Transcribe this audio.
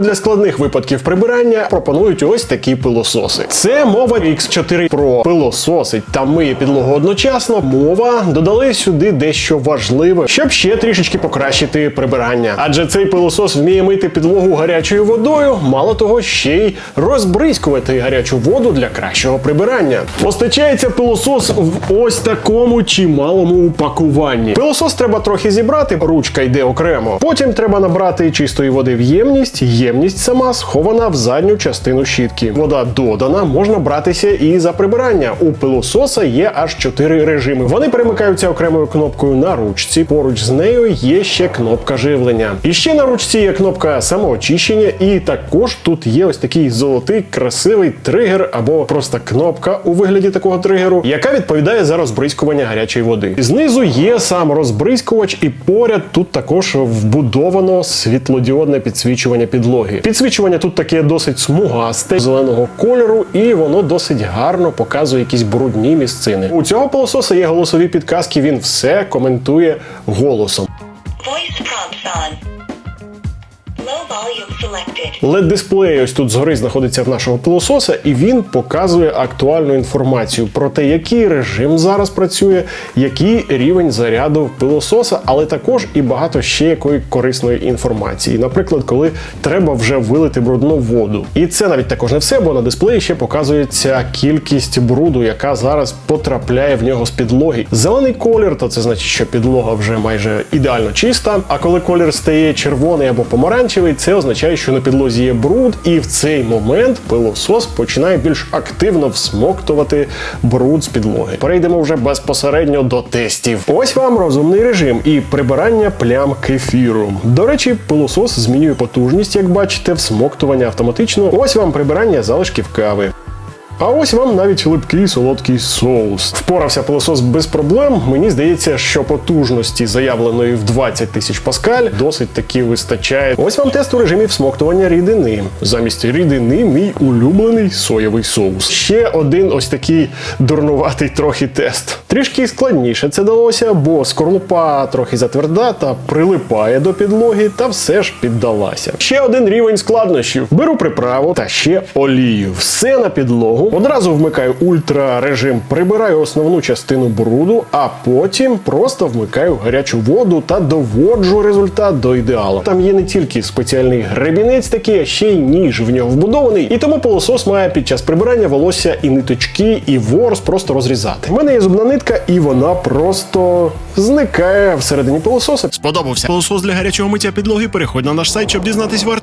Для складних випадків прибирання пропонують ось такі пилососи. Це мова X4 Pro пилососить та миє підлогу одночасно. Мова додали сюди дещо важливе, щоб ще трішечки покращити прибирання. Адже цей пилосос вміє мити підлогу гарячою водою, мало того, ще й розбризкувати гарячу воду для кращого прибирання. Постачається пилосос в ось такому чималому упакуванні. Пилосос треба трохи зібрати, ручка йде окремо. Потім треба набрати чистої води в ємність. Ємність сама схована в задню частину щітки. Вода додана, можна братися і за прибирання. У пилососа є аж чотири режими. Вони перемикаються окремою кнопкою на ручці. Поруч з нею є ще кнопка живлення. І ще на ручці є кнопка самоочищення, і також тут є ось такий золотий красивий тригер або просто кнопка у вигляді такого тригеру, яка відповідає за розбризкування гарячої води. Знизу є сам розбризкувач, і поряд тут також вбудовано світлодіодне підсвічування підлоги. Підсвічування тут таке досить смугасте, зеленого кольору, і воно досить гарно показує якісь брудні місцини. У цього пилососа є голосові підказки. Він все коментує голосом. Voice prompts on. Led дисплей ось тут згори знаходиться в нашого пилососа, і він показує актуальну інформацію про те, який режим зараз працює, який рівень заряду пилососа, але також і багато ще якої корисної інформації. Наприклад, коли треба вже вилити брудну воду. І це навіть також не все, бо на дисплеї ще показується кількість бруду, яка зараз потрапляє в нього з підлоги. Зелений колір, то це значить, що підлога вже майже ідеально чиста. А коли колір стає червоний або помаранчевий, це означає, що на підлозі є бруд, і в цей момент пилосос починає більш активно всмоктувати бруд з підлоги. Перейдемо вже безпосередньо до тестів. Ось вам розумний режим і прибирання плям кефіру. До речі, пилосос змінює потужність, як бачите, всмоктування автоматично. Ось вам прибирання залишків кави. А ось вам навіть липкий солодкий соус. Впорався пилосос без проблем. Мені здається, що потужності, заявленої в 20 тисяч паскаль, досить таки вистачає. Ось вам тест у режимі всмоктування рідини. Замість рідини мій улюблений соєвий соус. Ще один ось такий дурнуватий трохи тест. Трішки складніше це далося, бо скорлупа трохи затверда та прилипає до підлоги, та все ж піддалася. Ще один рівень складнощів. Беру приправу та ще олію. Все на підлогу. Одразу вмикаю ультра режим, прибираю основну частину бруду, а потім просто вмикаю гарячу воду та доводжу результат до ідеалу. Там є не тільки спеціальний гребінець такий, а ще й ніж в нього вбудований. І тому пилосос має під час прибирання волосся і ниточки, і ворс просто розрізати. У мене є зубна нитка, і вона просто зникає всередині пилососа. Сподобався пилосос для гарячого миття підлоги. Переходь на наш сайт, щоб дізнатись вартість.